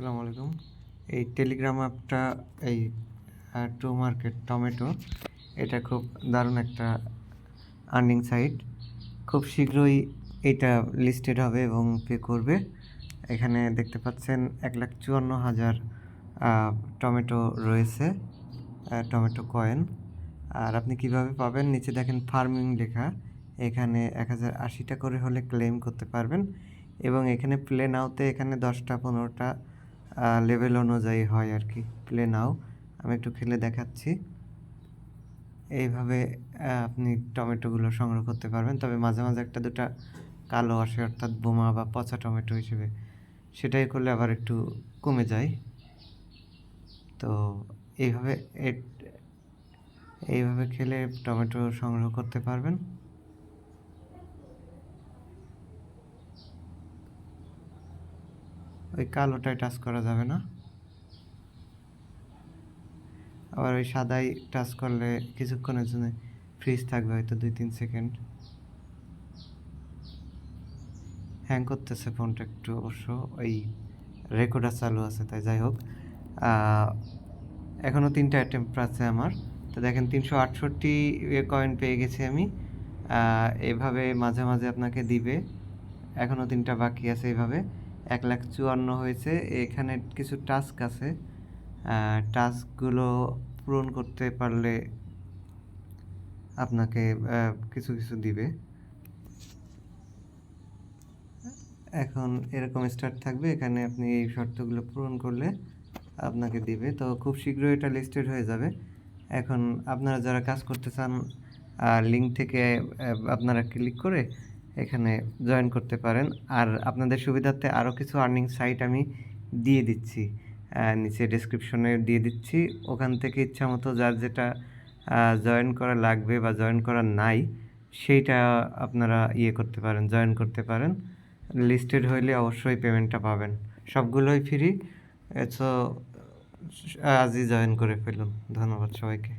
আসসালামু আলাইকুম। এই টেলিগ্রাম অ্যাপটা এই টু মার্কেট টমেটো এটা খুব দারুণ একটা আর্নিং সাইট খুব শীঘ্রই এটা লিস্টেড হবে এবং পে করবে। এখানে দেখতে পাচ্ছেন এক লাখ চুয়ান্ন হাজার টমেটো রয়েছে টমেটো কয়েন আর আপনি কীভাবে পাবেন? নিচে দেখেন ফার্মিং লেখা। এখানে এক হাজার আশিটা করে হলে ক্লেম করতে পারবেন। এবং এখানে প্লে নাওতে এখানে দশটা, পনেরোটা লেভেল অনুযায়ী হয় আর কি। প্লে নাও। আমি একটু খেলে দেখাচ্ছি। এইভাবে আপনি টমেটোগুলো সংগ্রহ করতে পারবেন। তবে মাঝে মাঝে একটা দুটা কালো আসে, অর্থাৎ বোমা বা পচা টমেটো হিসেবে। সেটাই করলে আবার একটু কমে যায়। তো এইভাবে এইভাবে খেলে টমেটো সংগ্রহ করতে পারবেন। ওই কালোটায় টাচ করা যাবে না। আবার ওই সাদাই টাচ করলে কিছুক্ষণের জন্য ফ্রিজ থাকবে হয়তো দুই তিন সেকেন্ড হ্যাং করতেছে ফোনটা একটু অবশ্য, ওই রেকর্ডার চালু আছে, তাই যাই হোক। এখনও তিনটা অ্যাটেম্প আছে আমার। তো দেখেন তিনশো আটষট্টি কয়েন পেয়ে গেছি আমি। এভাবে মাঝে মাঝে আপনাকে দিবে। এখনও তিনটা বাকি আছে এইভাবে এক লাখ চুয়ান্ন হয়েছে। এখানে কিছু টাস্ক আছে। টাস্কগুলো পূরণ করতে পারলে আপনাকে কিছু কিছু দিবে। এখন এরকম স্টার্ট থাকবে। এখানে আপনি এই শর্তগুলো পূরণ করলে আপনাকে দিবে। তো খুব শীঘ্রই এটা লিস্টেড হয়ে যাবে। এখন আপনারা যারা কাজ করতে চান লিঙ্ক থেকে আপনারা ক্লিক করে এখানে জয়েন করতে পারেন। আর আপনাদের সুবিধার্থে আরও কিছু আর্নিং সাইট আমি দিয়ে দিচ্ছি। নিচে ডেসক্রিপশনে দিয়ে দিচ্ছি। ওখান থেকে ইচ্ছা মতো যার যেটা জয়েন করা লাগবে বা জয়েন করা নাই, সেইটা আপনারা ইয়ে করতে পারেন, জয়েন করতে পারেন। লিস্টেড হইলে অবশ্যই পেমেন্টটা পাবেন। সবগুলোই ফ্রি সো আজই জয়েন করে ফেলুন। ধন্যবাদ সবাইকে।